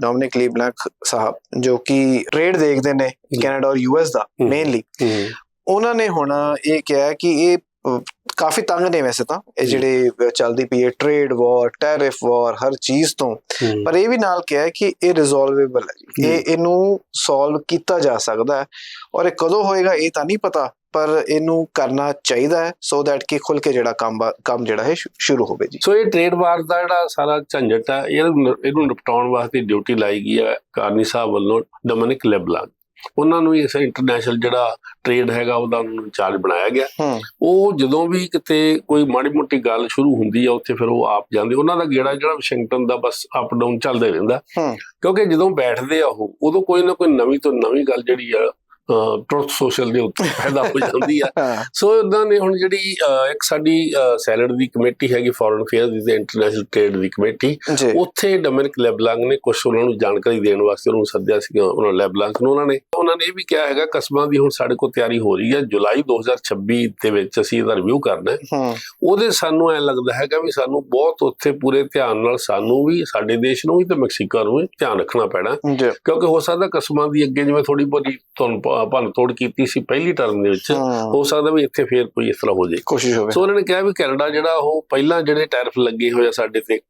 Dominic ਲੀਬਲੈਂਕ ਸਾਹਿਬ ਜੋ ਕਿ trade ਦੇਖਦੇ ਨੇ ਕੈਨੇਡਾ ਔਰ ਯੂਐਸ ਦਾ। ਮੇਨਲੀ ਉਹਨਾਂ ਨੇ ਹੁਣ ਇਹ ਕਿਹਾ ਕਿ ਇਹ ਕਾਫੀ ਤੰਗ ਨੇ ਵੈਸੇ ਤਾਂ ਇਹ। ਜਿਹੜੇ ਚੱਲਦੀ ਪਈ ਹੈ ਟ੍ਰੇਡ ਵਾਰ ਟੈਰਿਫ ਵਾਰ ਹਰ ਚੀਜ਼ ਤੋਂ। ਪਰ ਇਹ ਵੀ ਨਾਲ ਕਿਹਾ ਕਿ ਇਹ ਰਿਜ਼ੋਲਵੇਬਲ ਹੈ। ਇਹ ਇਹਨੂੰ ਸੋਲਵ ਕੀਤਾ ਜਾ ਸਕਦਾ ਹੈ। ਔਰ ਇਹ ਕਦੋਂ ਹੋਏਗਾ ਇਹ ਤਾਂ ਨਹੀਂ ਪਤਾ। ਪਰ ਇਹਨੂੰ ਕਰਨਾ ਚਾਹੀਦਾ ਹੈ ਸੋ ਦੈਟ ਕਿ ਖੁੱਲ ਕੇ ਜਿਹੜਾ ਕੰਮ ਕੰਮ ਜਿਹੜਾ ਹੈ ਸ਼ੁਰੂ ਹੋਵੇ ਜੀ। ਸੋ ਇਹ ਟ੍ਰੇਡ ਵਾਰ ਦਾ ਜਿਹੜਾ ਸਾਰਾ ਝੰਜਟ ਹੈ ਇਹਨੂੰ ਇਹਨੂੰ ਨਿਪਟਾਉਣ ਵਾਸਤੇ ਡਿਊਟੀ ਲਾਈ ਗਈ ਹੈ ਕਾਰਨੀ ਸਾਹਿਬ ਵੱਲੋਂ ਡੋਮਿਨਿਕ ਲੈਬਲਾਨ ਉਹਨਾਂ ਨੂੰ ਇਸ ਇੰਟਰਨੈਸ਼ਨਲ ਜਿਹੜਾ ਟ੍ਰੇਡ ਹੈਗਾ ਉਹਦਾ ਉਹਨਾਂ ਨੂੰ ਚਾਰਜ ਬਣਾਇਆ ਗਿਆ। ਉਹ ਜਦੋਂ ਵੀ ਕਿਤੇ ਕੋਈ ਮਾੜੀ ਮੋਟੀ ਗੱਲ ਸ਼ੁਰੂ ਹੁੰਦੀ ਆ ਉੱਥੇ ਫਿਰ ਉਹ ਆਪ ਜਾਂਦੇ। ਉਹਨਾਂ ਦਾ ਗੇੜਾ ਜਿਹੜਾ ਵਾਸ਼ਿੰਗਟਨ ਦਾ ਬਸ ਅਪ ਡਾਊਨ ਚੱਲਦਾ ਰਹਿੰਦਾ। ਕਿਉਂਕਿ ਜਦੋਂ ਬੈਠਦੇ ਆ ਉਹ ਉਦੋਂ ਕੋਈ ਨਾ ਕੋਈ ਨਵੀਂ ਤੋਂ ਨਵੀਂ ਗੱਲ ਜਿਹੜੀ ਆ ਟਰੁੱਥ ਸੋਸ਼ਲ ਦੇ ਉੱਤੇ ਪੈਦਾ ਹੋ ਜਾਂਦੀ ਆ। ਸੋ ਇਦਾਂ ਨੇ ਹੁਣ ਜਿਹੜੀ ਇੱਕ ਸਾਡੀ ਸੈਲਡ ਦੀ ਕਮੇਟੀ ਹੈਗੀ ਫੋਰਨ ਅਫੇਅਰਸ ਦੀ ਇੰਟਰਨੈਸ਼ਨਲ ਟ੍ਰੇਡ ਦੀ ਕਮੇਟੀ ਉੱਥੇ ਡੋਮਿਨਿਕ ਲੈਬਲਾਂਗ ਨੇ ਕੁਝ ਉਹਨਾਂ ਨੂੰ ਜਾਣਕਾਰੀ ਦੇਣ ਵਾਸਤੇ ਉਹਨੂੰ ਸੱਦਿਆ ਸੀ ਉਹਨਾਂ ਲੈਬਲਾਂਗ ਨੂੰ ਉਹਨਾਂ ਨੇ। ਉਹਨਾਂ ਨੇ ਇਹ ਵੀ ਕਿਹਾ ਹੈਗਾ ਕਸਮਾਂ ਦੀ ਹੁਣ ਸਾਡੇ ਕੋਲ ਤਿਆਰੀ ਹੋ ਰਹੀ ਹੈ ਜੁਲਾਈ 2026 ਦੇ ਵਿੱਚ ਅਸੀਂ ਇਹਦਾ ਰਿਵਿਊ ਕਰਨਾ ਹੈ। ਉਹਦੇ ਸਾਨੂੰ ਐ ਲੱਗਦਾ ਹੈਗਾ ਵੀ ਸਾਨੂੰ ਬਹੁਤ ਉੱਥੇ ਪੂਰੇ ਧਿਆਨ ਨਾਲ ਸਾਨੂੰ ਵੀ ਸਾਡੇ ਦੇਸ਼ ਨੂੰ ਵੀ ਤੇ ਮੈਕਸੀਕੋ ਨੂੰ ਵੀ ਧਿਆਨ ਰੱਖਣਾ ਪੈਣਾ। ਕਿਉਂਕਿ ਹੋ ਸਕਦਾ ਕਸਮਾਂ ਦੀ ਅੱਗੇ ਜਿਵੇਂ ਥੋੜੀ ਬਹੁਤੀ ਤੁਹਾਨੂੰ ਭੰਨ ਤੋੜ ਕੀਤੀ ਸੀ ਪਹਿਲੀ ਟਰਮ ਦੇ ਵਿੱਚ ਹੂੰ ਸਕਦਾ ਵੀ ਇੱਥੇ ਫੇਰ ਕੋਈ ਇਸ ਤਰ੍ਹਾਂ ਹੋ ਜਾਏ। ਕੋਸ਼ਿਸ਼ ਹੋਵੇ। ਸੋ ਉਹਨਾਂ ਨੇ ਕਿਹਾ ਵੀ ਕੈਨੇਡਾ ਜਿਹੜਾ ਉਹ ਪਹਿਲਾਂ ਜਿਹੜੇ ਟੈਰਿਫ ਲੱਗੇ ਹੋਏ ਆ ਸਾਡੇ ਤੇ